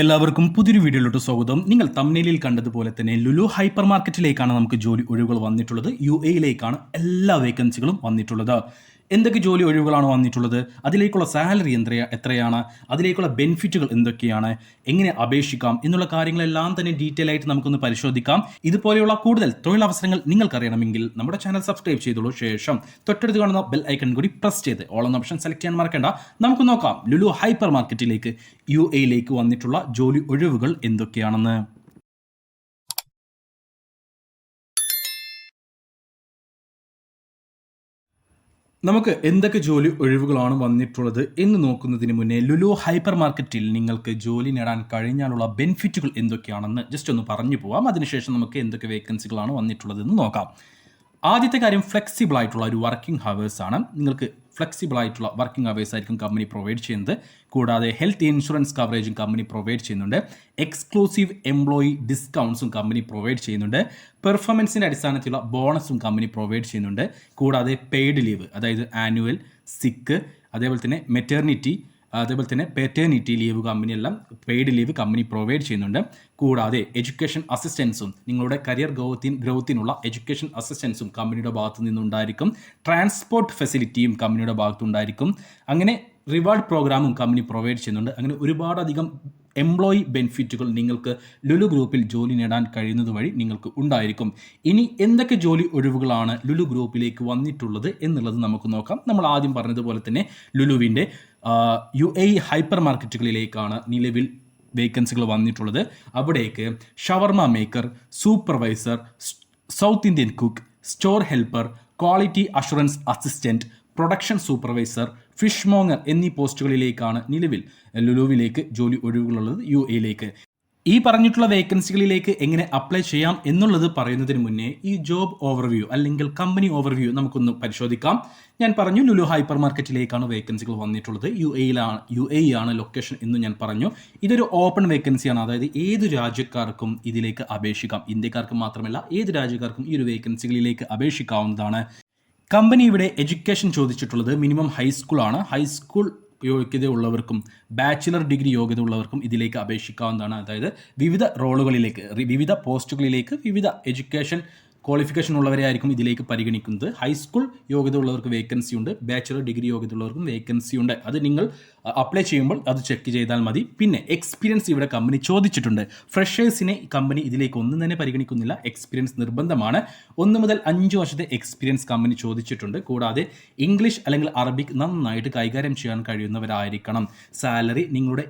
എല്ലാവർക്കും പുതിയൊരു വീഡിയോയിലോട്ട് സ്വാഗതം. നിങ്ങൾ തമ്മിലിൽ കണ്ടതുപോലെ തന്നെ ലുലു ഹൈപ്പർ മാർക്കറ്റിലേക്കാണ് നമുക്ക് ജോലി ഒഴിവുകൾ വന്നിട്ടുള്ളത്. യു എയിലേക്കാണ് എല്ലാ വേക്കൻസികളും വന്നിട്ടുള്ളത്. എന്തൊക്കെ ജോലി ഒഴിവുകളാണ് വന്നിട്ടുള്ളത്? അതിലേക്കുള്ള സാലറി എത്ര എത്രയാണ്? അതിലേക്കുള്ള ബെനിഫിറ്റുകൾ എന്തൊക്കെയാണ്? എങ്ങനെ അപേക്ഷിക്കാം? എന്നുള്ള കാര്യങ്ങളെല്ലാം തന്നെ ഡീറ്റെയിൽ ആയിട്ട് നമുക്കൊന്ന് പരിശോധിക്കാം. ഇതുപോലെയുള്ള കൂടുതൽ തൊഴിലവസരങ്ങൾ നിങ്ങൾക്കറിയണമെങ്കിൽ നമ്മുടെ ചാനൽ സബ്സ്ക്രൈബ് ചെയ്തോളൂ. ശേഷം തൊട്ടടുത്ത് കാണുന്ന ബെൽ ഐക്കൺ കൂടി പ്രസ് ചെയ്ത് ഓൾ ഓപ്ഷൻ സെലക്ട് ചെയ്യാൻ മറക്കേണ്ട. നമുക്ക് നോക്കാം. ലുലു ഹൈപ്പർ മാർക്കറ്റിലേക്ക് യു എയിലേക്ക് വന്നിട്ടുള്ള ജോലി ഒഴിവുകൾ എന്തൊക്കെയാണെന്ന്. നമുക്ക് എന്തൊക്കെ ജോലി ഒഴിവുകളാണ് വന്നിട്ടുള്ളത് എന്ന് നോക്കുന്നതിന് മുന്നേ ലുലു ഹൈപ്പർ മാർക്കറ്റിൽ നിങ്ങൾക്ക് ജോലി നേടാൻ കഴിഞ്ഞാലുള്ള ബെനിഫിറ്റുകൾ എന്തൊക്കെയാണെന്ന് ജസ്റ്റ് ഒന്ന് പറഞ്ഞു പോവാം. അതിനുശേഷം നമുക്ക് എന്തൊക്കെ വേക്കൻസികളാണ് വന്നിട്ടുള്ളതെന്ന് നോക്കാം. ആദ്യത്തെ കാര്യം ഫ്ലെക്സിബിൾ ആയിട്ടുള്ള ഒരു വർക്കിംഗ് ഹവേഴ്സ് ആണ്. നിങ്ങൾക്ക് ഫ്ലെക്സിബിൾ ആയിട്ടുള്ള വർക്കിംഗ് അവേഴ്സ് ആയിരിക്കും കമ്പനി പ്രൊവൈഡ് ചെയ്യുന്നത്. കൂടാതെ ഹെൽത്ത് ഇൻഷുറൻസ് കവറേജും കമ്പനി പ്രൊവൈഡ് ചെയ്യുന്നുണ്ട്. എക്സ്ക്ലൂസീവ് എംപ്ലോയി ഡിസ്കൗണ്ട്സും കമ്പനി പ്രൊവൈഡ് ചെയ്യുന്നുണ്ട്. പെർഫോമൻസിന്റെ അടിസ്ഥാനത്തിലുള്ള ബോണസും കമ്പനി പ്രൊവൈഡ് ചെയ്യുന്നുണ്ട്. കൂടാതെ പെയ്ഡ് ലീവ് അതായത് ആനുവൽ സിക്ക് അതേപോലെ തന്നെ മെറ്റേർണിറ്റി അതേപോലെ തന്നെ പെറ്റേണിറ്റി ലീവ് കമ്പനി എല്ലാം പെയ്ഡ് ലീവ് കമ്പനി പ്രൊവൈഡ് ചെയ്യുന്നുണ്ട്. കൂടാതെ എഡ്യൂക്കേഷൻ അസിസ്റ്റൻസും നിങ്ങളുടെ കരിയർ ഗ്രോത്തിൻ ഗ്രോത്തിനുള്ള എഡ്യൂക്കേഷൻ അസിസ്റ്റൻസും കമ്പനിയുടെ ഭാഗത്തു നിന്നുണ്ടായിരിക്കും. ട്രാൻസ്പോർട്ട് ഫെസിലിറ്റിയും കമ്പനിയുടെ ഭാഗത്തുണ്ടായിരിക്കും. അങ്ങനെ റിവാർഡ് പ്രോഗ്രാമും കമ്പനി പ്രൊവൈഡ് ചെയ്യുന്നുണ്ട്. അങ്ങനെ ഒരുപാടധികം എംപ്ലോയി ബെനിഫിറ്റുകൾ നിങ്ങൾക്ക് ലുലു ഗ്രൂപ്പിൽ ജോലി നേടാൻ കഴിയുന്നത് വഴി നിങ്ങൾക്ക് ഉണ്ടായിരിക്കും. ഇനി എന്തൊക്കെ ജോലി ഒഴിവുകളാണ് ലുലു ഗ്രൂപ്പിലേക്ക് വന്നിട്ടുള്ളത് എന്നുള്ളത് നമുക്ക് നോക്കാം. നമ്മൾ ആദ്യം പറഞ്ഞതുപോലെ തന്നെ ലുലുവിന്റെ യു എ ഹൈപ്പർ മാർക്കറ്റുകളിലേക്കാണ് നിലവിൽ വേക്കൻസികൾ വന്നിട്ടുള്ളത്. അവിടേക്ക് shawarma maker supervisor south Indian cook store helper quality assurance assistant production supervisor fishmonger എന്നീ പോസ്റ്റുകളിലേക്കാണ് നിലവിൽ ലുലുവിലേക്ക് ജോലി ഒഴിവുകളുള്ളത് യു എയിലേക്ക്. ഈ പറഞ്ഞിട്ടുള്ള വേക്കൻസികളിലേക്ക് എങ്ങനെ അപ്ലൈ ചെയ്യാം എന്നുള്ളത് പറയുന്നതിന് മുന്നേ ഈ ജോബ് ഓവർവ്യൂ അല്ലെങ്കിൽ കമ്പനി ഓവർവ്യൂ നമുക്കൊന്ന് പരിശോധിക്കാം. ഞാൻ പറഞ്ഞു ലുലു ഹൈപ്പർ മാർക്കറ്റിലേക്കാണ് വേക്കൻസികൾ വന്നിട്ടുള്ളത്. യു എയിലാണ് യു എ ആണ് ലൊക്കേഷൻ എന്ന് ഞാൻ പറഞ്ഞു. ഇതൊരു ഓപ്പൺ വേക്കൻസിയാണ്. അതായത് ഏത് രാജ്യക്കാർക്കും ഇതിലേക്ക് അപേക്ഷിക്കാം. ഇന്ത്യക്കാർക്ക് മാത്രമല്ല ഏത് രാജ്യക്കാർക്കും ഈ ഒരു വേക്കൻസികളിലേക്ക് അപേക്ഷിക്കാവുന്നതാണ്. കമ്പനി ഇവിടെ എഡ്യൂക്കേഷൻ ചോദിച്ചിട്ടുള്ളത് മിനിമം ഹൈസ്കൂളാണ് ഹൈസ്കൂൾ യോഗ്യത ഉള്ളവർക്കും ബാച്ചിലർ ഡിഗ്രി യോഗ്യത ഉള്ളവർക്കും ഇതിലേക്ക് അപേക്ഷിക്കാവുന്നതാണ്. അതായത് വിവിധ റോളുകളിലേക്ക് വിവിധ പോസ്റ്റുകളിലേക്ക് വിവിധ എഡ്യൂക്കേഷൻ ക്വാളിഫിക്കേഷൻ ഉള്ളവരെ ആയിരിക്കും ഇതിലേക്ക് പരിഗണിക്കുന്നത്. ഹൈസ്കൂൾ യോഗ്യത ഉള്ളവർക്ക് വേക്കൻസി ഉണ്ട്. ബാച്ചുലർ ഡിഗ്രി യോഗ്യത ഉള്ളവർക്കും വേക്കൻസി ഉണ്ട്. അത് നിങ്ങൾ അപ്ലൈ ചെയ്യുമ്പോൾ അത് ചെക്ക് ചെയ്താൽ മതി. പിന്നെ എക്സ്പീരിയൻസ് ഇവിടെ കമ്പനി ചോദിച്ചിട്ടുണ്ട്. ഫ്രഷേഴ്സിനെ കമ്പനി ഇതിലേക്ക് ഒന്നും തന്നെ പരിഗണിക്കുന്നില്ല. എക്സ്പീരിയൻസ് നിർബന്ധമാണ്. ഒന്ന് മുതൽ അഞ്ച് വർഷത്തെ എക്സ്പീരിയൻസ് കമ്പനി ചോദിച്ചിട്ടുണ്ട്. കൂടാതെ ഇംഗ്ലീഷ് അല്ലെങ്കിൽ അറബിക് നന്നായിട്ട് കൈകാര്യം ചെയ്യാൻ കഴിയുന്നവരായിരിക്കണം. സാലറി നിങ്ങളുടെ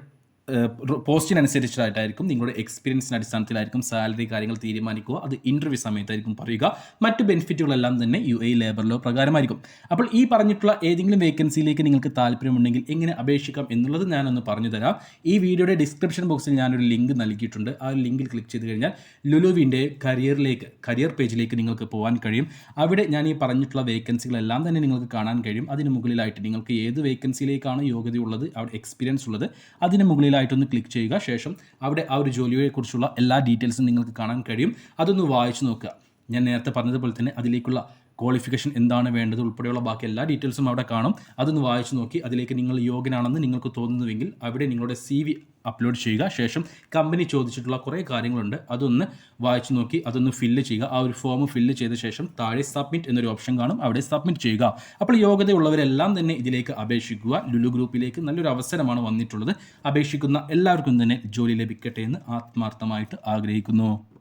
പോസ്റ്റിനനുസരിച്ചായിട്ടായിരിക്കും നിങ്ങളുടെ എക്സ്പീരിയൻസിന്റെ അടിസ്ഥാനത്തിലായിരിക്കും സാലറി കാര്യങ്ങൾ തീരുമാനിക്കുക. അത് ഇന്റർവ്യൂ സമയത്തായിരിക്കും പറയുക. മറ്റ് ബെനിഫിറ്റുകളെല്ലാം തന്നെ യു എ ലേബർ ലോ പ്രകാരമായിരിക്കും. അപ്പോൾ ഈ പറഞ്ഞിട്ടുള്ള ഏതെങ്കിലും വേക്കൻസിയിലേക്ക് നിങ്ങൾക്ക് താല്പര്യമുണ്ടെങ്കിൽ എങ്ങനെ അപേക്ഷിക്കാം എന്നുള്ളത് ഞാനൊന്ന് പറഞ്ഞു തരാം ഈ വീഡിയോയുടെ ഡിസ്ക്രിപ്ഷൻ ബോക്സിൽ ഞാനൊരു ലിങ്ക് നൽകിയിട്ടുണ്ട്. ആ ലിങ്കിൽ ക്ലിക്ക് ചെയ്ത് കഴിഞ്ഞാൽ ലുലുവിന്റെ കരിയറിലേക്ക് കരിയർ പേജിലേക്ക് നിങ്ങൾക്ക് പോകാൻ കഴിയും. അവിടെ ഞാൻ ഈ പറഞ്ഞിട്ടുള്ള വേക്കൻസികളെല്ലാം തന്നെ നിങ്ങൾക്ക് കാണാൻ കഴിയും. അതിന് മുകളിലായിട്ട് നിങ്ങൾക്ക് ഏത് വേക്കൻസിയിലേക്കാണ് യോഗ്യതയുള്ളത് അവിടെ എക്സ്പീരിയൻസ് ഉള്ളത് അതിന് മുകളിലായിട്ട് ഒന്ന് ക്ലിക്ക് ചെയ്യുക. ശേഷം അവിടെ ആ ഒരു ജോലിയെക്കുറിച്ചുള്ള എല്ലാ ഡീറ്റെയിൽസും നിങ്ങൾക്ക് കാണാൻ കഴിയും. അതൊന്ന് വായിച്ചു നോക്കുക. ഞാൻ നേരത്തെ പറഞ്ഞതുപോലെ തന്നെ അതിലേക്കുള്ള ക്വാളിഫിക്കേഷൻ എന്താണ് വേണ്ടത് ഉൾപ്പെടെയുള്ള ബാക്കി എല്ലാ ഡീറ്റെയിൽസും അവിടെ കാണും. അതൊന്ന് വായിച്ചു നോക്കി അതിലേക്ക് നിങ്ങൾ യോഗ്യനാണെന്ന് നിങ്ങൾക്ക് തോന്നുന്നുവെങ്കിൽ അവിടെ നിങ്ങളുടെ സി വി അപ്ലോഡ് ചെയ്യുക. ശേഷം കമ്പനി ചോദിച്ചിട്ടുള്ള കുറേ കാര്യങ്ങളുണ്ട്. അതൊന്ന് വായിച്ചു നോക്കി അതൊന്ന് ഫില്ല് ചെയ്യുക. ആ ഒരു ഫോം ഫില്ല് ചെയ്ത ശേഷം താഴെ സബ്മിറ്റ് എന്നൊരു ഓപ്ഷൻ കാണും. അവിടെ സബ്മിറ്റ് ചെയ്യുക. അപ്പോൾ യോഗ്യതയുള്ളവരെല്ലാം തന്നെ ഇതിലേക്ക് അപേക്ഷിക്കുക. ലുലു ഗ്രൂപ്പിലേക്ക് നല്ലൊരു അവസരമാണ് വന്നിട്ടുള്ളത്. അപേക്ഷിക്കുന്ന എല്ലാവർക്കും തന്നെ ജോലി ലഭിക്കട്ടെ എന്ന് ആത്മാർത്ഥമായിട്ട് ആഗ്രഹിക്കുന്നു.